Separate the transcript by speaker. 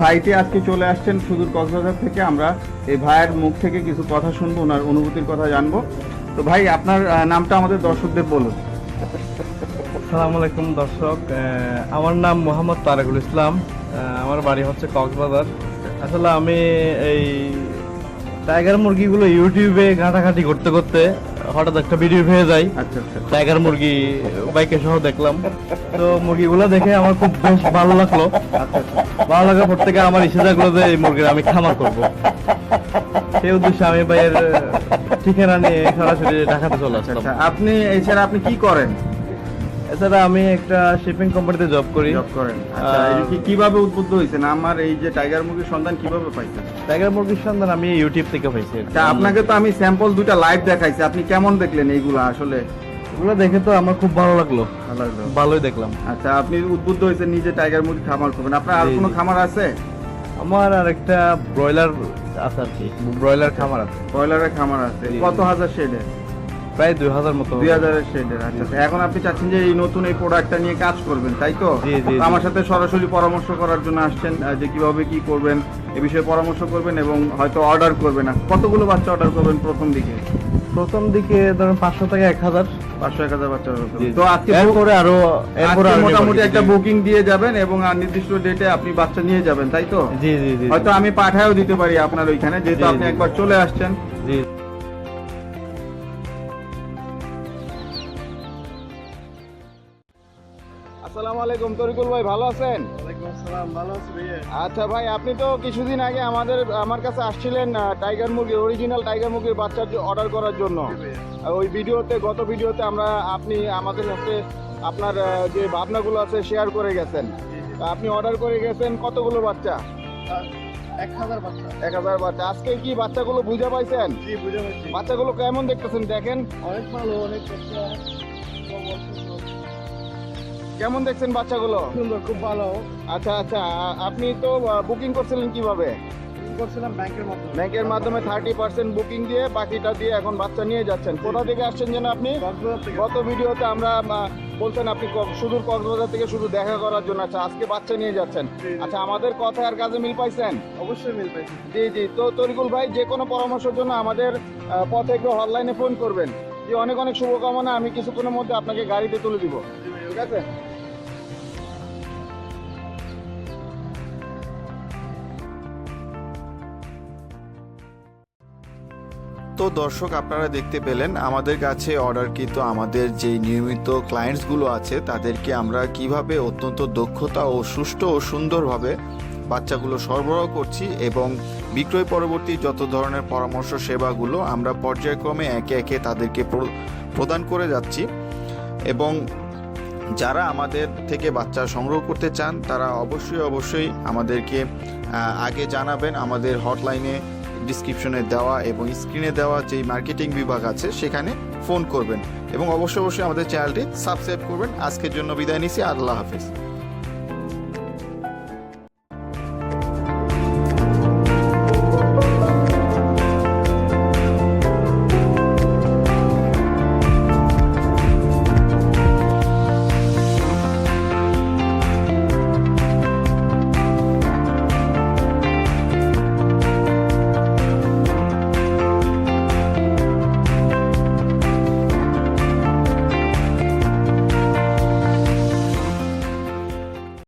Speaker 1: ভাইটি আজকে চলে আসছেন সুদূর কক্সবাজার থেকে। আমরা এই ভাইয়ের মুখ থেকে কিছু কথা শুনব, ওনার অনুভূতির কথা জানব। তো ভাই, আপনার নামটা আমাদের দর্শকদের বলুন।
Speaker 2: সালাম আলাইকুম দর্শক আমার নাম মোহাম্মদ তারেকুল ইসলাম আমার বাড়ি হচ্ছে কক্সবাজার। আসলে আমি এই টাইগার মুরগিগুলো ইউটিউবে ঘাঁটাঘাঁটি করতে করতে হঠাৎ একটা ভিডিও পেয়ে যাই।
Speaker 1: আচ্ছা আচ্ছা।
Speaker 2: টাইগার মুরগি বাইকে সহ দেখলাম। তো মুরগিগুলো দেখে আমার খুব বেশ ভালো লাগল। ভালো লাগার পর থেকে আমার ইচ্ছে জাগলো যে এই মুরগির আমি খামার করব। সেই উদ্দেশ্যে আমি ভাইয়ের ঠিকানা নিয়ে সরাসরি ঢাকাতে চলে আসলাম।
Speaker 1: আচ্ছা। আপনি এছাড়া আপনি কি করেন?
Speaker 2: এছাড়া আমি একটা শিপিং কোম্পানিতে জব করি।
Speaker 1: জব করেন। আচ্ছা কীভাবে উদ্বুদ্ধ হয়েছেন? আমার এই যে টাইগার মুরগির সন্ধান কীভাবে পাইছেন?
Speaker 2: টাইগার মুরগির সন্ধান আমি ইউটিউব থেকে পাইছি
Speaker 1: তা আপনাকে তো আমি স্যাম্পল দুইটা লাইভ দেখাইছি। আপনি কেমন দেখলেন এইগুলা আসলে?
Speaker 2: ওগুলো দেখে তো আমার খুব ভালো লাগল।
Speaker 1: ভালো লাগল।
Speaker 2: ভালোই দেখলাম।
Speaker 1: আচ্ছা আপনি উদ্বুদ্ধ হয়েছেন নিজে টাইগার মুরগি খামার করবেন। আপনার আর কোনো খামার আছে?
Speaker 2: আমার আর একটা ব্রয়লার আছে আর কি। ব্রয়লার খামার আছে।
Speaker 1: ব্রয়লারের খামার আছে। কত হাজার শেডের
Speaker 2: প্রায় দুই হাজার মতো
Speaker 1: দুই হাজারের শেডের আচ্ছা আচ্ছা। এখন আপনি চাচ্ছেন যে এই নতুন এই প্রোডাক্টটা নিয়ে কাজ করবেন তাই তো। আমার সাথে সরাসরি পরামর্শ করার জন্য আসছেন যে কীভাবে কি করবেন এ বিষয়ে পরামর্শ করবেন এবং হয়তো অর্ডার করবেন। কতগুলো বাচ্চা অর্ডার করবেন প্রথম দিকে?
Speaker 2: প্রথম দিকে ধরুন পাঁচশো থেকে এক হাজার।
Speaker 1: পাঁচশো এক হাজার বাচ্চা তো। আজকে
Speaker 2: এরপরে আরও
Speaker 1: মোটামুটি একটা বুকিং দিয়ে যাবেন এবং আর নির্দিষ্ট ডেটে আপনি বাচ্চা নিয়ে যাবেন তাই তো?
Speaker 2: জি জি জি
Speaker 1: হয়তো আমি পাঠায়ও দিতে পারি আপনার ওইখানে যেহেতু আপনি একবার চলে আসছেন।
Speaker 2: জি।
Speaker 1: আসসালামু আলাইকুম তরিকুল ভাই ভালো আছেন? আচ্ছা ভাই আপনি তো কিছুদিন আগে আমাদের আমার কাছে আসছিলেন টাইগার মুরগি অরিজিনাল টাইগার মুরগির বাচ্চা অর্ডার করার জন্য। ওই ভিডিওতে গত ভিডিওতে আমরা আপনি আমাদের সাথে আপনার যে ভাবনাগুলো আছে শেয়ার করে গেছেন। তা আপনি অর্ডার করে গেছেন কতগুলো বাচ্চা?
Speaker 2: এক হাজার বাচ্চা।
Speaker 1: এক হাজার বাচ্চা। আজকে কি বাচ্চাগুলো বুঝে পাইছেন? বাচ্চাগুলো কেমন দেখতেছেন দেখেন।
Speaker 2: অনেক ভালো অনেক
Speaker 1: কেমন দেখছেন বাচ্চাগুলো?
Speaker 2: সুন্দর খুব ভালো।
Speaker 1: আচ্ছা আচ্ছা আপনি তো বুকিং করছিলেন কীভাবে?
Speaker 2: করছিলাম ব্যাংকের মাধ্যমে।
Speaker 1: ব্যাংকের মাধ্যমে থার্টি পার্সেন্ট বুকিং দিয়ে বাকিটা দিয়ে এখন বাচ্চা নিয়ে যাচ্ছেন। কোথা থেকে আসছেন যেন আপনি? গত ভিডিওতে আমরা বলছেন আপনি কক্সবাজার থেকে শুধু দেখা করার জন্য। আচ্ছা আজকে বাচ্চা নিয়ে যাচ্ছেন। আচ্ছা আমাদের কথা আর কাজে মিল পাইছেন?
Speaker 2: অবশ্যই মিল পাইছি।
Speaker 1: জি জি তো তরিকুল ভাই যে কোনো পরামর্শের জন্য আমাদের পথে একটু হটলাইনে ফোন করবেন। জি অনেক অনেক শুভকামনা। আমি কিছুক্ষণের মধ্যে আপনাকে গাড়িতে তুলে দিব। ঠিক আছে?
Speaker 3: তো দর্শক, আপনারা দেখতে পেলেন, আমাদের কাছে অর্ডারকৃত আমাদের যে নিয়মিত ক্লায়েন্টসগুলো আছে, তাদেরকে আমরা কীভাবে অত্যন্ত দক্ষতা ও সুষ্ঠু ও সুন্দরভাবে বাচ্চাগুলো সরবরাহ করছি এবং বিক্রয় পরবর্তী যত ধরনের পরামর্শ সেবাগুলো আমরা পর্যায়ক্রমে একে একে তাদেরকে প্র- প্রদান করে যাচ্ছি। এবং যারা আমাদের থেকে বাচ্চা সংগ্রহ করতে চান, তারা অবশ্যই অবশ্যই আমাদেরকে আগে জানাবেন, আমাদের হটলাইনে ডিসক্রিপশনে দেওয়া এবং স্ক্রিনে দেওয়া যেই মার্কেটিং বিভাগ আছে, সেখানে ফোন করবেন। এবং অবশ্যই অবশ্যই আমাদের চ্যানেলটি সাবস্ক্রাইব করবেন। আজকের জন্য বিদায় নিচ্ছি। আল্লাহ হাফিজ।